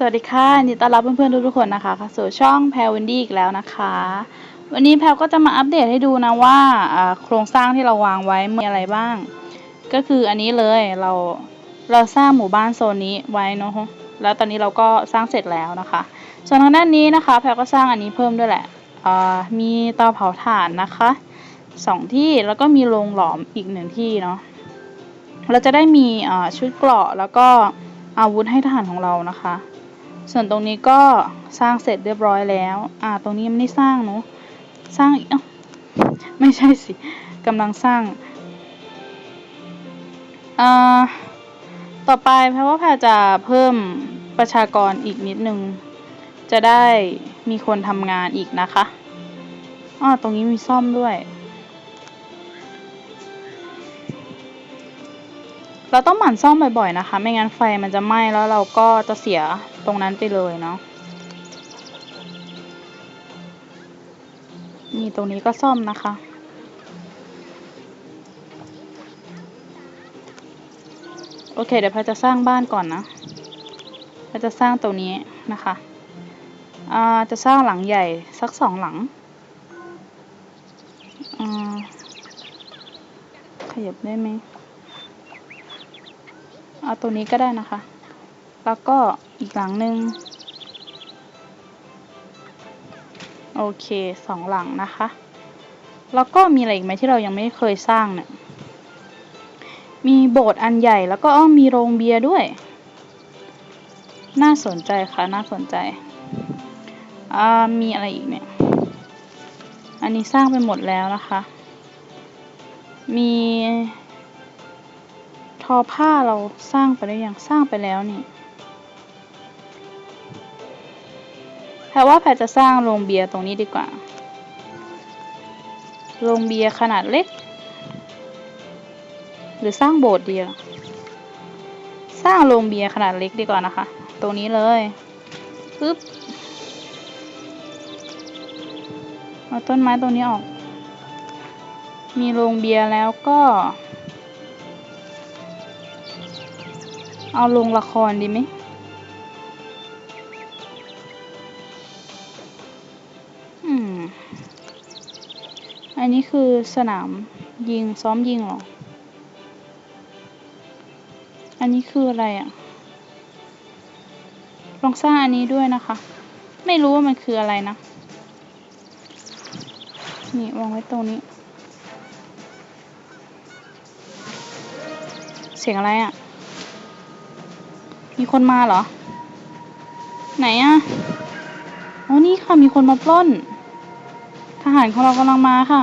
สวัสดีค่ะยินดีต้อนรับเพื่อนๆทุกๆคนนะคะเข้าสู่ช่องแพลวินดี้อีกแล้วนะคะ วันนี้แพลก็จะมาอัปเดตให้ดูนะว่าโครงสร้างที่เราวางไว้มีอะไรบ้าง ก็คืออันนี้เลยเราเราสร้างหมู่บ้านโซนนี้ไว้เนาะแล้วตอนนี้เราก็สร้างเสร็จแล้วนะคะ ส่วนทางด้านนี้นะคะ แพลก็สร้างอันนี้เพิ่มด้วยแหละมีเตาเผาถ่านนะคะสองที่แล้วก็มีโรงหลอมอีกหนึ่งที่เนาะเราจะได้มีชุดเกราะแล้วก็อาวุธให้ทหารของเรานะคะ ส่วนตรงนี้ก็สร้างเสร็จเรียบร้อยแล้ว อ่า ตรงนี้ยังไม่ได้สร้างเนอะสร้างอีกเอ้าไม่ใช่สิกำลังสร้าง อ่า ต่อไปแพรว่าแพรจะเพิ่มประชากรอีกนิดนึง จะได้มีคนทำงานอีกนะคะอ่าตรงนี้มีซ่อมด้วย เราต้องหมั่นซ่อมบ่อยๆนะคะ ไม่งั้นไฟมันจะไหม้แล้วเราก็จะเสียตรงนั้นไปเลยเนาะ นี่ตรงนี้ก็ซ่อมนะคะ โอเค เดี๋ยวพาจะสร้างบ้านก่อนนะพาจะสร้างตรงนี้นะคะอ่าจะสร้างหลังใหญ่สักสองหลังอ่าขยับได้ไหม เอาตัวนี้ก็ได้นะคะ แล้วก็อีกหลังหนึ่งโอเคสองหลังนะคะ แล้วก็มีอะไรอีกไหมที่เรายังไม่เคยสร้างเนี่ย มีโบสถ์อันใหญ่แล้วก็อ้อมีโรงเบียร์ด้วย น่าสนใจค่ะ น่าสนใจ อ่า มีอะไรอีกเนี่ย อันนี้สร้างไปหมดแล้วนะคะ มี อผ้าเราสร้างไปได้ยังสร้างไปแล้วนี่แพรว่าแพรจะสร้างโรงเบียร์ตรงนี้ดีกว่า โรงเบียร์ขนาดเล็ก หรือสร้างโบสถ์ดีอะสร้างโรงเบียร์ขนาดเล็กดีกว่านะคะ ตรงนี้เลยปึ๊บเอาต้นไม้ตรงนี้ออก มีโรงเบียร์แล้วก็ เอาลงละครดีไหมอืมอันนี้คือสนามยิงซ้อมยิงหรอ อันนี้คืออะไรอะ่ะ ลองสร้างอันนี้ด้วยนะคะ ไม่รู้ว่ามันคืออะไรนะ นี่วางไว้ตรงนี้ เสียงอะไรอะ่ะ มีคนมาเหรอ ไหนอะอ๋อนี่ค่ะมีคนมาปล้น ทหารของเรากำลังมาค่ะ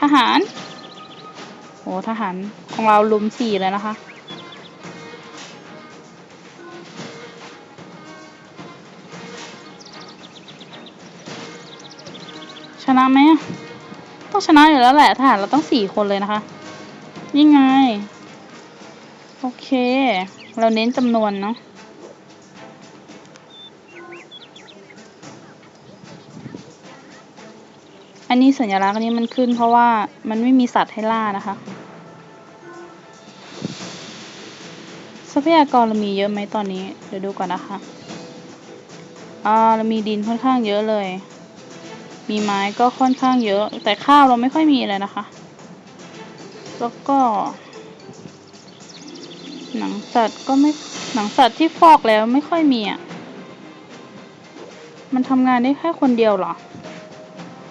ทหาร โอ้ทหารของเราลุมสี่เลยนะคะชนะไหมต้องชนะอยู่แล้วแหละทหารเราต้องสี่คนเลยนะคะ นี่ไง โอเค เราเน้นจำนวนเนาะอันนี้สัญลักษณ์อันนี้มันขึ้นเพราะว่ามันไม่มีสัตว์ให้ล่านะคะ ทรัพยากรเรามีเยอะไหมตอนนี้ เดี๋ยวดูก่อนนะคะอ่าเรามีดินค่อนข้างเยอะเลย มีไม้ก็ค่อนข้างเยอะ แต่ข้าวเราไม่ค่อยมีเลยนะคะ แล้วก็ หนังสัตว์ก็ไม่หนังสัตว์ที่ฟอกแล้วไม่ค่อยมีอะ มันทำงานได้แค่คนเดียวเหรอ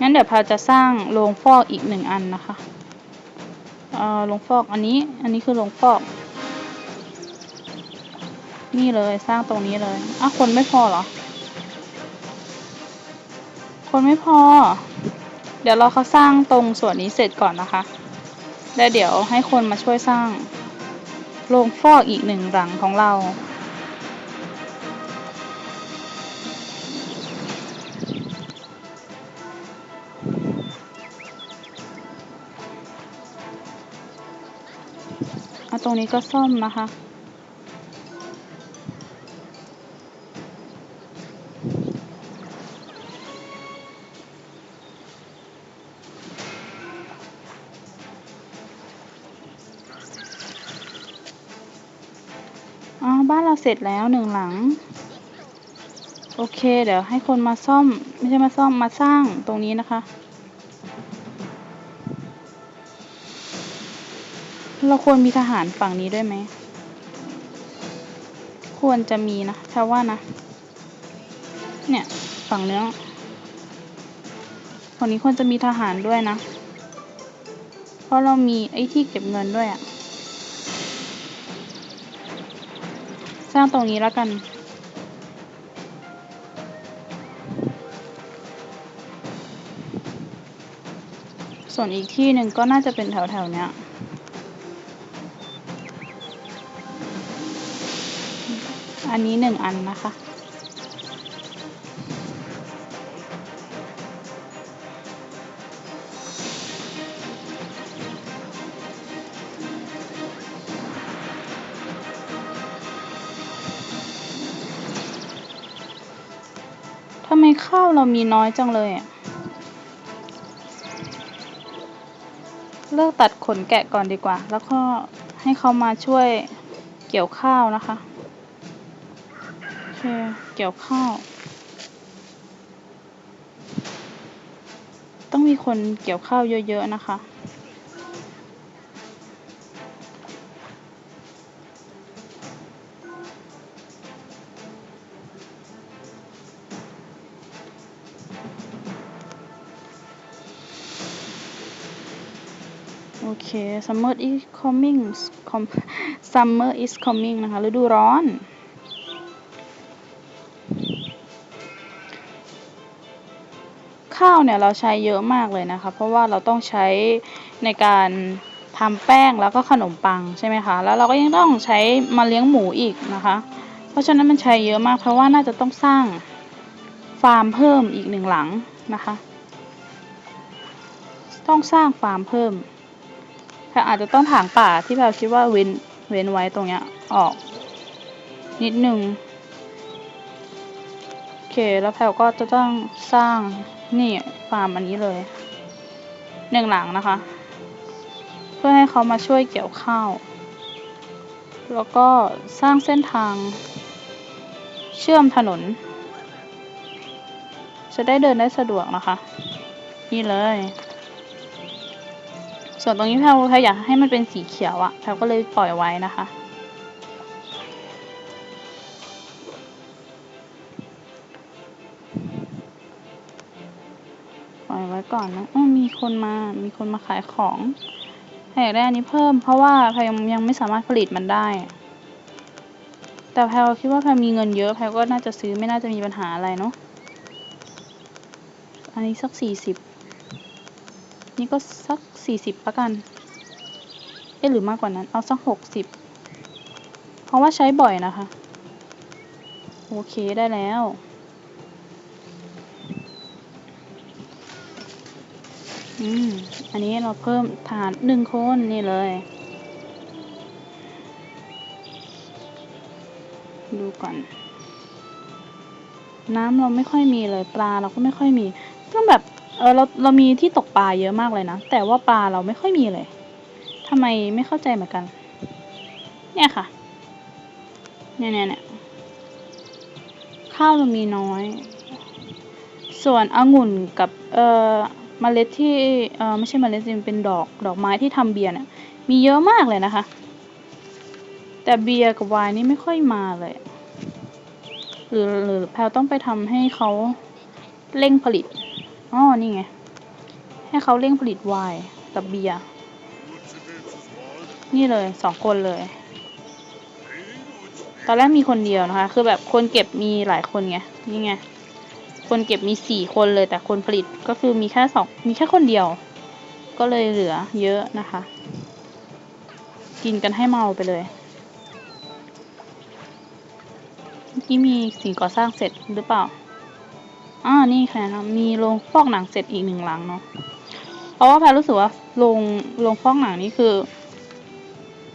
งั้นเดี๋ยวพาจะสร้างโรงฟอกอีกหนึ่งอันนะคะเอ่อโรงฟอกอันนี้ อันนี้คือโรงฟอก นี่เลยสร้างตรงนี้เลยอะคนไม่พอเหรอ คนไม่พอ เดี๋ยวเราเขาสร้างตรงส่วนนี้เสร็จก่อนนะคะ และเดี๋ยวให้คนมาช่วยสร้างโรงฟอกอีกหนึ่งหลังของเรา เอาตรงนี้ก็ซ่อมนะคะ เสร็จแล้วหนึ่งหลัง โอเค เดี๋ยวให้คนมาซ่อม ไม่ใช่มาซ่อมมาสร้างตรงนี้นะคะ เราควรมีทหารฝั่งนี้ด้วยไหม ควรจะมีนะแพรว่านะ เนี่ยฝั่งเนื้อฝั่งนี้ควรจะมีทหารด้วยนะ เพราะเรามีไอ้ที่เก็บเงินด้วยอะ สร้างตรงนี้แล้วกัน ส่วนอีกที่หนึ่งก็น่าจะเป็นแถวๆเนี้ยอันนี้หนึ่งอันนะคะ ข้าวเรามีน้อยจังเลยอะเลิกตัดขนแกะก่อนดีกว่า แล้วก็ให้เขามาช่วยเกี่ยวข้าวนะคะโอเคเกี่ยวข้าว ต้องมีคนเกี่ยวข้าวเยอะๆนะคะ summer is coming com summer is coming นะคะฤดูร้อน ข้าวเนี่ยเราใช้เยอะมากเลยนะคะ เพราะว่าเราต้องใช้ในการทำแป้งแล้วก็ขนมปังใช่ไหมคะ แล้วเราก็ยังต้องใช้มาเลี้ยงหมูอีกนะคะ เพราะฉะนั้นมันใช้เยอะมาก เพราะว่าน่าจะต้องสร้างฟาร์มเพิ่มอีกหนึ่งหลังนะคะ ต้องสร้างฟาร์มเพิ่ม แพรอาจจะต้องถางป่าที่แพรคิดว่าเว้นเว้นไว้ตรงเนี้ยออก นิดนึงโอเคแล้วแพรก็จะต้องสร้างนี่ฟาร์มอันนี้เลยหนึ่งหลังนะคะ เพื่อให้เขามาช่วยเกี่ยวข้าวแล้วก็สร้างเส้นทาง เชื่อมถนน จะได้เดินได้สะดวกนะคะ นี่เลย ส่วนตรงนี้แพลวแพลอยากให้มันเป็นสีเขียวอะแพลวก็เลยปล่อยไว้นะคะ ปล่อยไว้ก่อนนะอ้อมีคนมา มีคนมาขายของแพลอยากได้อันนี้เพิ่ม เพราะว่าแพลยังยังไม่สามารถผลิตมันได้ แต่แพลคิดว่าแพลมีเงินเยอะแพลก็น่าจะซื้อไม่น่าจะมีปัญหาอะไรเนาะ อันนี้สักสี่สิบ นี่ก็สักสี่สิบละกัน เอ๊หรือมากกว่านั้น เอาสักหกสิบ เพราะว่าใช้บ่อยนะคะ โอเคได้แล้ว อืม อันนี้เราเพิ่มฐานหนึ่งคนนี่เลย ดูก่อนน้ำเราไม่ค่อยมีเลย ปลาเราก็ไม่ค่อยมี ต้องแบบ เออเราเรามีที่ตกปลาเยอะมากเลยนะ แต่ว่าปลาเราไม่ค่อยมีเลยทำไมไม่เข้าใจเหมือนกัน เนี่ยค่ะ เนี่ยเนี่ยเนี่ยข้าวเรามีน้อย ส่วนองุ่นกับเอ่อเมล็ดที่เอ่อไม่ใช่เมล็ดสิมเป็นดอกดอกไม้ที่ทำเบียร์เนี่ยมีเยอะมากเลยนะคะ แต่เบียร์กับไวน์นี่ไม่ค่อยมาเลยหรือหรือแพลต้องไปทำให้เขาเร่งผลิต อ๋อ นี่ไง ให้เขาเร่งผลิตไวน์กับเบียร์ นี่เลยสองคนเลย ตอนแรกมีคนเดียวนะคะ คือแบบคนเก็บมีหลายคนไง นี่ไง คนเก็บมีสี่คนเลย แต่คนผลิตก็คือมีแค่สองมีแค่คนเดียว ก็เลยเหลือเยอะนะคะ กินกันให้เมาไปเลยเมื่อกี้มีสิ่งก่อสร้างเสร็จหรือเปล่า อ่านี่ค่ะนะมีโรงฟอกหนังเสร็จอีกหนึ่งหลังเนาะเพราะว่าแพรรู้สึกว่าโรงโรงฟอกหนังนี่คือ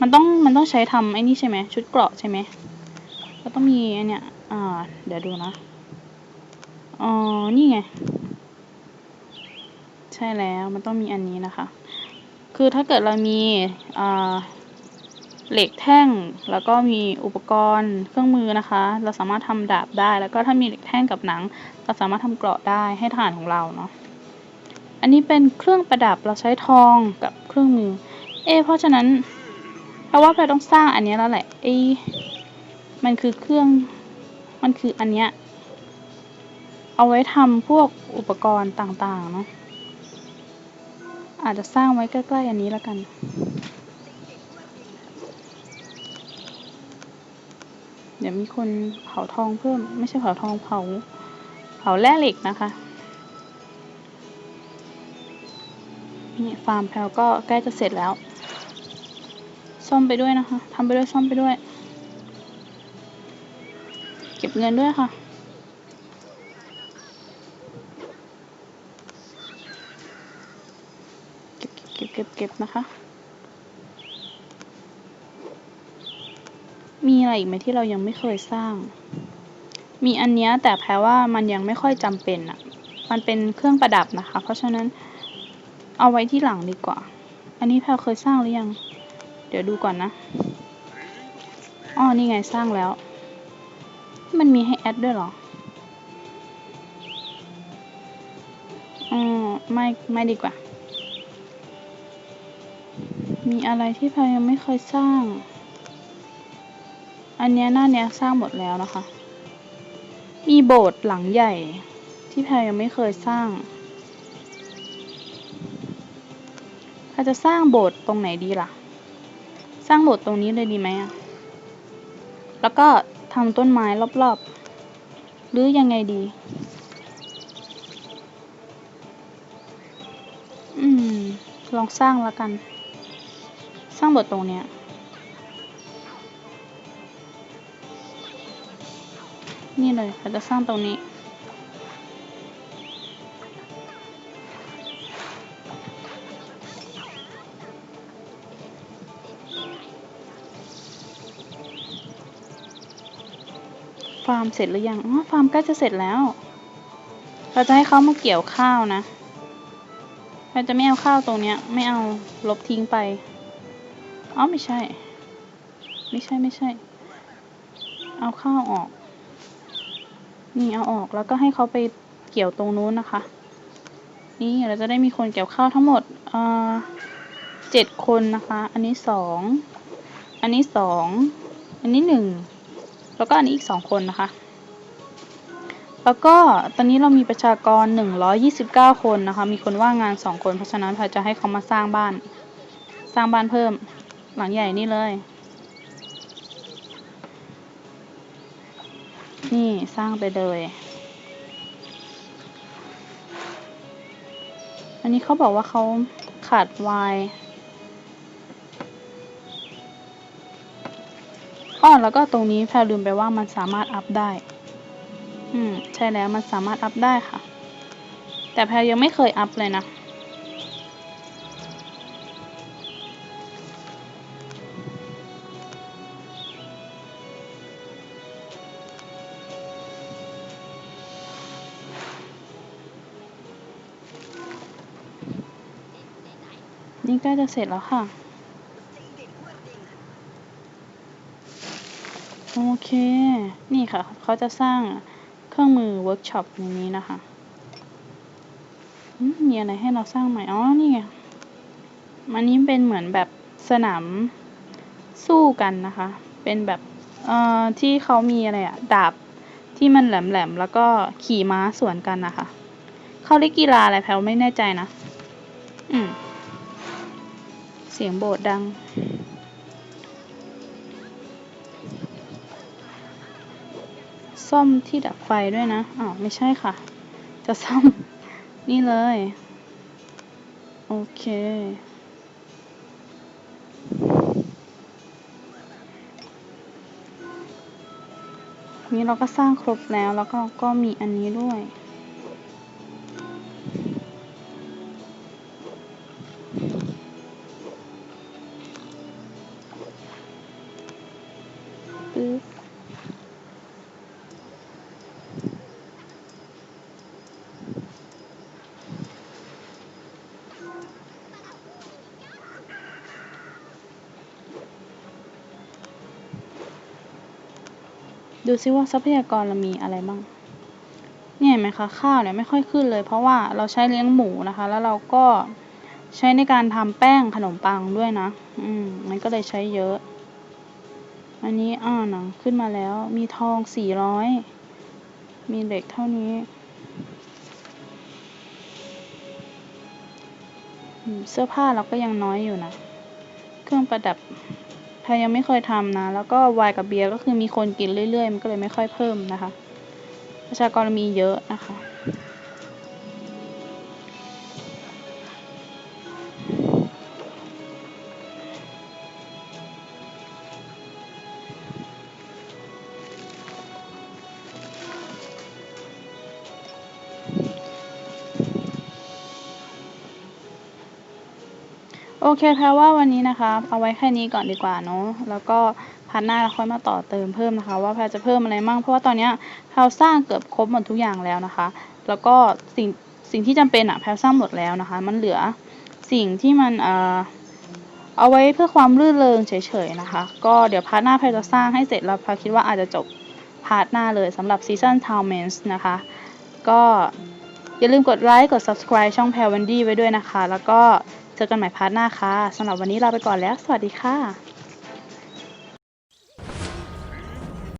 มันต้องมันต้องใช้ทำไอ้นี่ใช่ไหมชุดเกราะใช่ไหมก็ต้องมีไอเนี่ยอ่าเดี๋ยวดูนะอ๋อนี่ไง ใช่แล้วมันต้องมีอันนี้นะคะ คือถ้าเกิดเรามีอ่า เหล็กแท่ง แล้วก็มีอุปกรณ์เครื่องมือนะคะ เราสามารถทำดาบได้ แล้วก็ถ้ามีเหล็กแท่งกับหนัง เราสามารถทำเกราะได้ให้ฐานของเราเนาะ อันนี้เป็นเครื่องประดับเราใช้ทองกับเครื่องมือ เอ เพราะฉะนั้นแปลว่าเราต้องสร้างอันนี้แล้วแหละไอ้มันคือเครื่อง มันคืออันเนี้ย เอาไว้ทำพวกอุปกรณ์ต่างๆเนาะ อาจจะสร้างไว้ใกล้ๆอันนี้แล้วกัน เดี๋ยวมีคนเผาทองเพิ่ม ไม่ใช่เผาทองเผา เผาแร่เหล็กนะคะนี่ฟาร์มแพลวก็ใกล้จะเสร็จแล้ว ซ่อมไปด้วยนะคะทำไปด้วยซ่อมไปด้วย เก็บเงินด้วยค่ะเก็บเก็บเก็บเก็บนะคะ อะไรอีกไหมที่เรายังไม่เคยสร้าง มีอันเนี้ยแต่แปลว่ามันยังไม่ค่อยจำเป็นอะมันเป็นเครื่องประดับนะคะ เพราะฉะนั้นเอาไว้ที่หลังดีกว่า อันนี้แพลเคยสร้างหรือยัง เดี๋ยวดูก่อนนะอ๋อนี่ไงสร้างแล้ว มันมีให้แอดด้วยหรออ๋อไม่ไม่ดีกว่า มีอะไรที่แพลยังไม่เคยสร้าง นเนี้ยหน้าเนี้ยสร้างหมดแล้วนะคะ มีโบสถ์หลังใหญ่ที่แพลยังไม่เคยสร้างแพลจะสร้างโบสถ์ตรงไหนดีล่ะ สร้างโบสถ์ตรงนี้เลยดีไหมอะแล้วก็ทำต้นไม้รอบๆ หรือยังไงดี อืม ลองสร้างแล้วกัน สร้างโบสถ์ตรงเนี้ย นี่เลยเราจะสร้างตรงนี้ ฟาร์มเสร็จหรือยัง อ๋อ ฟาร์มใกล้จะเสร็จแล้ว เราจะให้เขามาเกี่ยวข้าวนะ เราจะไม่เอาข้าวตรงเนี้ย ไม่เอาลบทิ้งไป อ๋อ ไม่ใช่ ไม่ใช่ไม่ใช่ เอาข้าวออก นี่เอาออกแล้วก็ให้เขาไปเกี่ยวตรงนู้นนะคะ นี่เราจะได้มีคนเกี่ยวข้าวทั้งหมดเอ่อเจ็ดคนนะคะ อันนี้สองอันนี้สองอันนี้หนึ่งแล้วก็อันนี้อีกสองคนนะคะ แล้วก็ตอนนี้เรามีประชากรหนึ่งร้อยี่สิบเก้าคนนะคะ มีคนว่างงานสองคน เพราะฉะนั้นเราจะให้เขามาสร้างบ้าน สร้างบ้านเพิ่ม หลังใหญ่นี่เลย นี่สร้างไปเลย อันนี้เขาบอกว่าเขาขาดวายอ้อแล้วก็ตรงนี้แพรลืมไปว่ามันสามารถอัพได้ อืม ใช่แล้วมันสามารถอัพได้ค่ะ แต่แพรยังไม่เคยอัพเลยนะ นี่ใกล้จะเสร็จแล้วค่ะ โอเค นี่ค่ะ เขาจะสร้างเครื่องมือเวิร์กช็อปในนี้นะคะมีอะไรให้เราสร้างใหม่ อ๋อ นี่ไงอันนี้เป็นเหมือนแบบสนามสู้กันนะคะ เป็นแบบ เอ่อ ที่เขามีอะไรอะดาบที่มันแหลมๆ แล้วก็ขี่ม้าสวนกันนะคะ เขาเรียกกีฬาอะไรแพลวไม่แน่ใจนะ อืม สียงโบสถ์ดัง ซ่อมที่ดับไฟด้วยนะอ้าวไม่ใช่ค่ะ จะซ่อม นี่เลย โอเค นี้เราก็สร้างครบแล้ว แล้วก็ก็มีอันนี้ด้วย ดูซิว่าทรัพยากรเรามีอะไรบ้าง เนี่ยเห็นไหมคะข้าวเนี่ยไม่ค่อยขึ้นเลย เพราะว่าเราใช้เลี้ยงหมูนะคะ แล้วเราก็ใช้ในการทำแป้งขนมปังด้วยนะ อืมมันก็เลยใช้เยอะ อันนี้อ่าหนังขึ้นมาแล้ว มีทองสี่ร้อย มีเหล็กเท่านี้ เสื้อผ้าเราก็ยังน้อยอยู่นะ เครื่องประดับ พรยังไม่เคยทำนะ แล้วก็ไวน์กับเบียร์ก็คือมีคนกินเรื่อยๆ มันก็เลยไม่ค่อยเพิ่มนะคะ ประชากรมีเยอะนะคะ เคแพรว่าวันนี้นะคะเอาไว้แค่นี้ก่อนดีกว่าเนาะแล้วก็พาร์ทหน้าเราค่อยมาต่อเติมเพิ่มนะคะ ว่าแพรจะเพิ่มอะไรมั่งเพราะว่าตอนเนี้ยแพรสร้างเกือบครบหมดทุกอย่างแล้วนะคะ แล้วก็สิ่งสิ่งที่จำเป็นอะแพรสร้างหมดแล้วนะคะ มันเหลือสิ่งที่มันเอ่อเอาไว้เพื่อความรื่นเริงเฉยๆนะคะ ก็เดี๋ยวพาร์ทหน้าแพรจะสร้างให้เสร็จแล้วแพรคิดว่าอาจจะจบพาร์ทหน้าเลยสำหรับซีซันทาวเมนส์นะคะ ก็อย่าลืมกดไลค์กด subscribe ช่องแพรวันดี้ไว้ด้วยนะคะ แล้วก็ เจอกันใหม่พาร์ทหน้าค่ะสำหรับวันนี้ลาไปก่อนแล้ว สวัสดีค่ะ